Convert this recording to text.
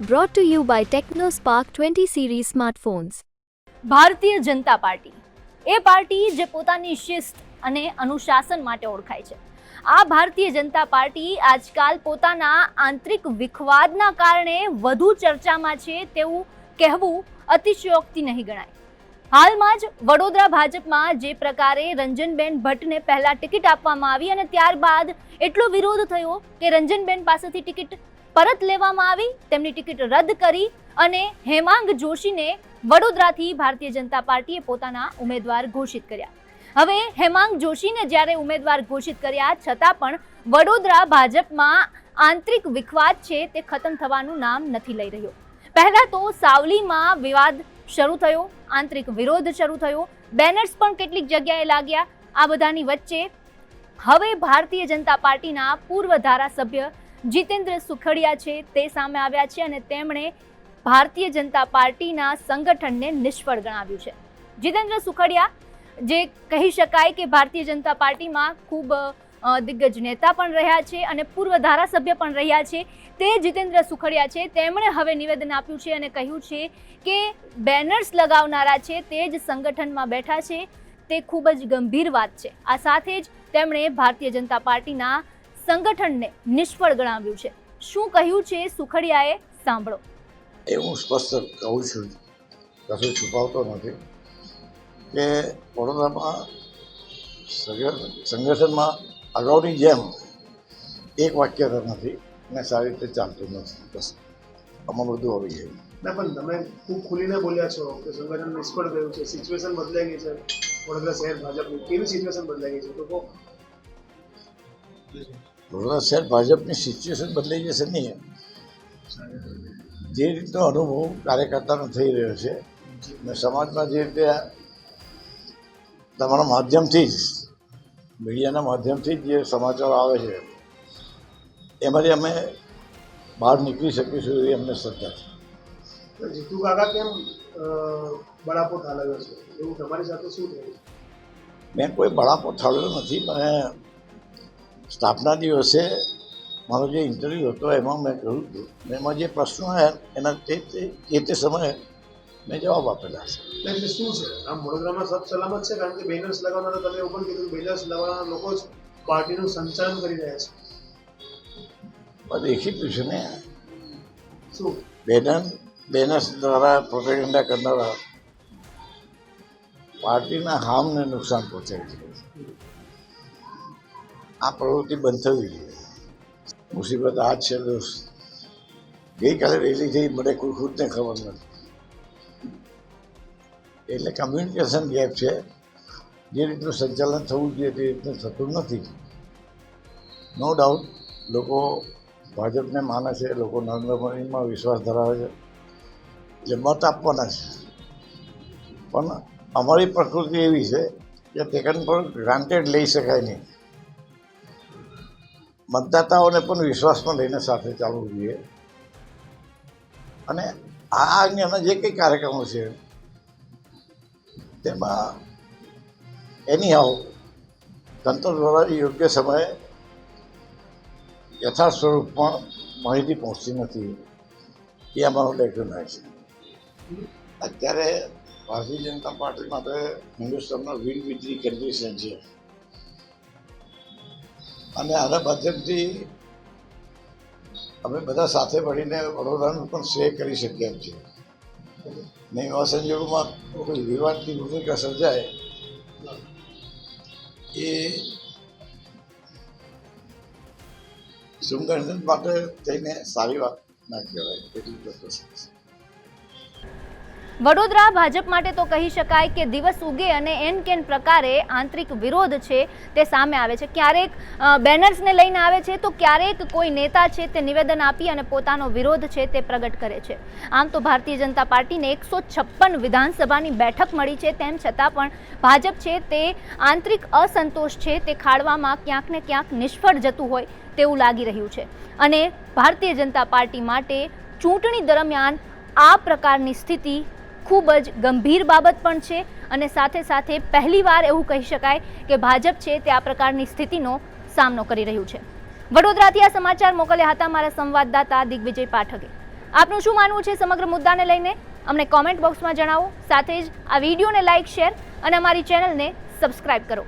Brought to you by TechnoSpark 20 series smartphones. Bharatiya Janata party. A party જે પોતાની શિસ્ત અને અનુશાસન માટે ઓળખાય છે. આ ભારતીય જનતા પાર્ટી આજકાલ પોતાના આંતરિક વિખવાદના કારણે વધુ ચર્ચામાં છે તેવું કહેવું અતિશયોક્તિ નહીં ગણાય. હાલમાં જ વડોદરા ભાજપમાં જે પ્રકારે રંજનબેન ભટ્ટને પહેલાં ટિકિટ આપવામાં આવી અને ત્યારબાદ એટલો વિરોધ થયો કે રંજનબેન પાસેથી ટિકિટ પરત લેવામાં આવી, તેમની ટિકિટ રદ કરી અને હેમાંગ જોશીને વડોદરાથી ભારતીય જનતા પાર્ટીએ પોતાના ઉમેદવાર ઘોષિત કર્યા. હવે હેમાંગ જોશીને જ્યારે ઉમેદવાર ઘોષિત કર્યા, છતાં પણ વડોદરા ભાજપમાં આંતરિક વિખવાદ છે તે ખતમ થવાનું નામ નથી લઈ રહ્યો. પહેલા તો સાવલીમાં વિવાદ શરૂ થયો, આંતરિક વિરોધ શરૂ થયો, બેનર્સ પણ કેટલીક જગ્યાએ લાગ્યા આ બધાની વચ્ચે. હવે ભારતીય જનતા પાર્ટીના પૂર્વ ધારાસભ્ય જીતેન્દ્ર સુખડિયા છે, તે સામે આવ્યા છે અને તેમણે ભારતીય જનતા પાર્ટીના સંગઠનને નિષ્ફળ ગણાવ્યું છે. જીતેન્દ્ર સુખડિયા, જે કહી શકાય કે ભારતીય જનતા પાર્ટીમાં ખૂબ દિગ્ગજ નેતા પણ રહ્યા છે અને પૂર્વ ધારાસભ્ય પણ રહ્યા છે. તે જીતેન્દ્ર સુખડિયા છે. તેમણે હવે નિવેદન આપ્યું છે અને કહ્યું છે કે બેનર્સ લગાવનારા છે, તે જ સંગઠનમાં બેઠા છે. તે ખૂબ જ ગંભીર વાત છે. આ સાથે જ તેમણે ભારતીય જનતા પાર્ટીના સંગઠનને નિષ્ફળ ગણાવ્યું છે. શું કહ્યું છે સુખડિયાએ સાંભળો. એ હું સ્પષ્ટ કહું છું. કશું છુપાવતો નથી કે વડોદરામાં સંગ- સંગઠનમાં અગાઉની જેમ એક વાક્ય તો નથી ને સારી રીતે ચાલતું નથી. બસ આમાં બધું આવી ગયું. ના પણ તમે ખૂબ ખુલીને બોલ્યા છો કે સંગઠન નિષ્ફળ ગયું છે સિચ્યુએશન બદલાઈ ગઈ છે વડોદરા શહેર ભાજપની. કેવી સિચ્યુએશન બદલાઈ ગઈ છે? તો કહો. વડોદરા શહેર ભાજપની સિચ્યુએશન બદલાઈ જશે નહીં. જે રીતનો અનુભવ કાર્યકર્તાનો થઈ રહ્યો છે ને સમાજમાં જે રીતે તમારા માધ્યમથી જ મીડિયાના માધ્યમથી જ જે સમાચારો આવે છે એમાંથી અમે બહાર નીકળી શકીશું એવી અમને શ્રદ્ધા છે. જીતુ કાકા કેમ બળાપો ઠાલવ્યો છે? એવું તમારી સાથે શું થયું? મેં કોઈ બળાપો ઠાળ્યો નથી મને સ્થાપના દિવસે મારો જે ઇન્ટરવ્યૂ હતો એમાં મેં કહ્યું હતું ને એમાં જે પ્રશ્નો એના તે તે- તે સમયે મેં જવાબ આપેલા છે. એટલે શું છે? આમ વડોદરામાં સબ સલામત છે? કારણ કે બેનર્સ લગાવવાના તમે એવું પણ કીધું બેનર્સ લગાવવાના લોકો જ પાર્ટીનું સંચાલન કરી રહ્યા છે. પણ દેખીતું છે ને. શું? બેનર બેનર્સ દ્વારા પ્રોપેગેન્ડા કરનારા પાર્ટીના હામને નુકસાન પહોંચાડી છે. આ પ્રવૃત્તિ બંધ થવી જોઈએ. મુસીબત આ જ છે દોસ્ત. ગઈકાલે રેલી થઈ, મને કોઈ ખુદને ખબર નથી. એટલે કમ્યુનિકેશન ગેપ છે. જે રીતનું સંચાલન થવું જોઈએ તે રીતનું થતું નથી. નો ડાઉટ લોકો ભાજપને માને છે, લોકો નરેન્દ્ર મોદીમાં વિશ્વાસ ધરાવે છે. એટલે મત આપવાના છે. પણ અમારી પ્રકૃતિ એવી છે કે તેકન પર ગ્રાન્ટેડ લઈ શકાય નહીં. મતદાતાઓને પણ વિશ્વાસમાં લઈને સાથે ચાલવું જોઈએ. અને આ અંગેના જે કંઈ કાર્યક્રમો છે, તેમાં એની હાવ તંત્ર દ્વારા યોગ્ય સમયે યથાર્થ સ્વરૂપમાં માહિતી પહોંચતી નથી. એ અમારો લેખન છે. અત્યારે ભારતીય જનતા પાર્ટી માટે હિન્દુસ્તાનમાં વીર વિજળી કન્ડિશન છે અને આના માધ્યમથી અમે બધા સાથે મળીને વડોદરાનું પણ શ્રેય કરી શકીએ છીએ. ને એવા સંજોગોમાં કોઈ વિવાદની ભૂમિકા સર્જાય, એ સંગઠન માટે થઈને સારી વાત ના કહેવાય, એટલું ચોક્કસ છે. વડોદરા ભાજપ માટે તો કહી શકાય કે દિવસ ઉગે અને એન કેન પ્રકારે આંતરિક વિરોધ છે તે સામે આવે છે. ક્યારેક બેનર્સને લઈને આવે છે તો ક્યારેક કોઈ નેતા છે તે નિવેદન આપી અને પોતાનો વિરોધ છે તે પ્રગટ કરે છે. આમ તો ભારતીય જનતા પાર્ટીને એકસો છપ્પન વિધાનસભાની બેઠક મળી છે તેમ છતાં પણ ભાજપ છે તે આંતરિક અસંતોષ છે તે ખાળવામાં ક્યાંક ને ક્યાંક નિષ્ફળ જતું હોય તેવું લાગી રહ્યું છે. અને ભારતીય જનતા પાર્ટી માટે ચૂંટણી દરમિયાન આ પ્રકારની સ્થિતિ ખૂબ જ ગંભીર બાબત પણ છે અને સાથે સાથે પહેલીવાર એવું કહી શકાય કે ભાજપ છે તે આ પ્રકારની સ્થિતિનો સામનો કરી રહ્યું છે. વડોદરાથી આ સમાચાર મોકલ્યા હતા મારા સંવાદદાતા દિગ્વિજય પાઠકે. આપનું શું માનવું છે સમગ્ર મુદ્દાને લઈને? અમને કોમેન્ટ બોક્સમાં જણાવો. સાથે જ આ વિડીયોને લાઇક શેર અને અમારી ચેનલને સબસ્ક્રાઇબ કરો.